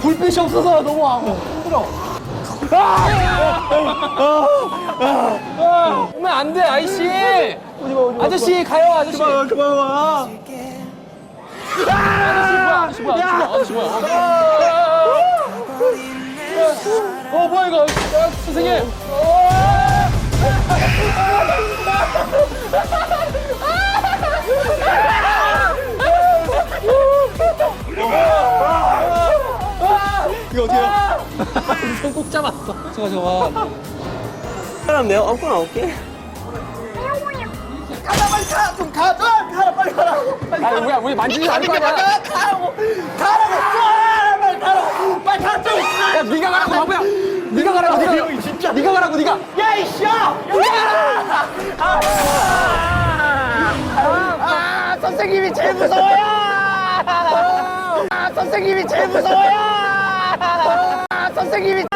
불빛이 없어서 너무 아, 힘들어. 오면 안 돼, 아이씨. 아저씨 가요, 아저씨. 그만, 그만 와. 아저씨 뭐야, 아저씨 뭐야, 아저씨 뭐야. 어, 어, 뭐야 이거, 아, 선생님. 손 꼭 잡았어. 저거 저거. 그럼 내가 업고 나올게. 가라 빨리 가! 좀 가! 좀 가라 빨리 가라! 아, 뭐야, 우리 만지지 않을 거야. 가라! 가라고! 가라고! 아, 빨리 가라고! 빨리 가! 좀 가! 야, 네가 가라고, 바보야. 네가 가라고, 네가. 진짜. 네가 가라고, 네가. 야 이씨야! 야! 아, 아, 선생님이 제일 무서워요! 아, 선생님이 제일 무서워요! 아, 선생님이